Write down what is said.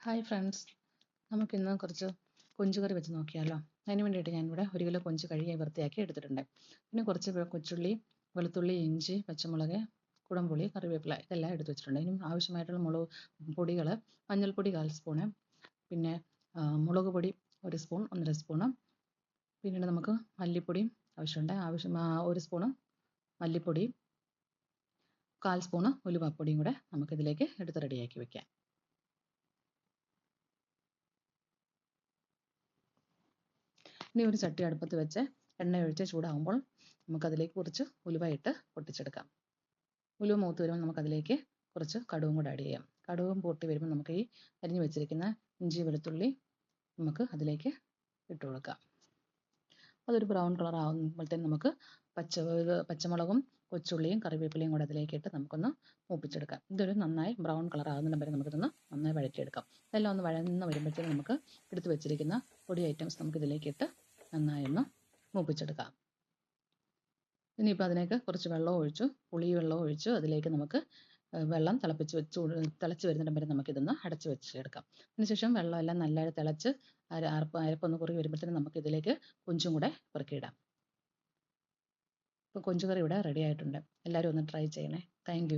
Hi friends നമുക്കിന്ന് കുറച്ച് കൊഞ്ചുകറി വെച്ച് നോക്കിയാലോ. അതിന് വേണ്ടിയിട്ട് ഞാനിവിടെ ഒരു കിലോ കൊഞ്ച് കഴുകി വൃത്തിയാക്കി എടുത്തിട്ടുണ്ട്. പിന്നെ കുറച്ച് കൊച്ചുള്ളി വെളുത്തുള്ളി ഇഞ്ചി പച്ചമുളക് കുടംപുളി കറിവേപ്പില ഇതെല്ലാം എടുത്തു വെച്ചിട്ടുണ്ട്. ഇനി ആവശ്യമായിട്ടുള്ള മുളക് പൊടികൾ മഞ്ഞൾപ്പൊടി കാൽ സ്പൂണ് പിന്നെ മുളക് പൊടി ഒരു സ്പൂൺ ഒന്നര സ്പൂണ്. പിന്നീട് നമുക്ക് മല്ലിപ്പൊടിയും ആവശ്യമുണ്ട്. ആവശ്യം ഒരു സ്പൂണ് മല്ലിപ്പൊടി കാൽ സ്പൂണ് ഉലുവാപ്പൊടിയും കൂടെ നമുക്കിതിലേക്ക് എടുത്ത് റെഡിയാക്കി വെക്കാം. ഇനി ഒരു ചട്ടി അടുപ്പത്ത് വെച്ച് എണ്ണ ഒഴിച്ച് ചൂടാകുമ്പോൾ നമുക്കതിലേക്ക് കുറച്ച് ഉലുവ ഇട്ട് പൊട്ടിച്ചെടുക്കാം. ഉലുവ മൂത്ത് വരുമ്പോൾ നമുക്കതിലേക്ക് കുറച്ച് കടുവും കൂടെ ആഡ് ചെയ്യാം. കടുവും പൊട്ടി വരുമ്പോൾ നമുക്ക് ഈ അരിഞ്ഞു വെച്ചിരിക്കുന്ന ഇഞ്ചി വെളുത്തുള്ളി നമുക്ക് അതിലേക്ക് ഇട്ട് കൊടുക്കാം. അതൊരു ബ്രൗൺ കളർ ആകുമ്പോഴത്തേനും നമുക്ക് പച്ച പച്ചമുളകും കൊച്ചുള്ളിയും കറിവേപ്പിലയും കൂടെ അതിലേക്ക് ഇട്ട് നമുക്കൊന്ന് മൂപ്പിച്ചെടുക്കാം. ഇതൊരു നന്നായി ബ്രൗൺ കളർ ആകുന്നിടം വരെ നമുക്കിതൊന്ന് നന്നായി വഴറ്റിയെടുക്കാം. ഇതെല്ലാം ഒന്ന് വഴന്ന് വരുമ്പോഴത്തേക്കും നമുക്ക് എടുത്ത് വെച്ചിരിക്കുന്ന പൊടി ഐറ്റംസ് നമുക്ക് ഇതിലേക്ക് ഇട്ട് നന്നായി ഒന്ന് മൂപ്പിച്ചെടുക്കാം. ഇനിയിപ്പോൾ അതിലേക്ക് കുറച്ച് വെള്ളം ഒഴിച്ചു പുളി വെള്ളം ഒഴിച്ചു അതിലേക്ക് നമുക്ക് വെള്ളം തിളപ്പിച്ച് വെച്ച് തിളച്ച് വരുന്നിടം വരെ നമുക്കിതൊന്ന് അടച്ച് വെച്ചെടുക്കാം. അതിനുശേഷം വെള്ളം എല്ലാം നല്ലതായി തിളച്ച് അര അരപ്പ് അരപ്പൊന്ന് കുറുകി വരുമ്പോഴത്തേനും നമുക്ക് ഇതിലേക്ക് കൊഞ്ചും കൂടെ പെറുക്കിയിടാം. ഇപ്പോൾ കൊഞ്ചുകറി ഇവിടെ റെഡി ആയിട്ടുണ്ട്. എല്ലാവരും ഒന്ന് ട്രൈ ചെയ്യണേ. താങ്ക്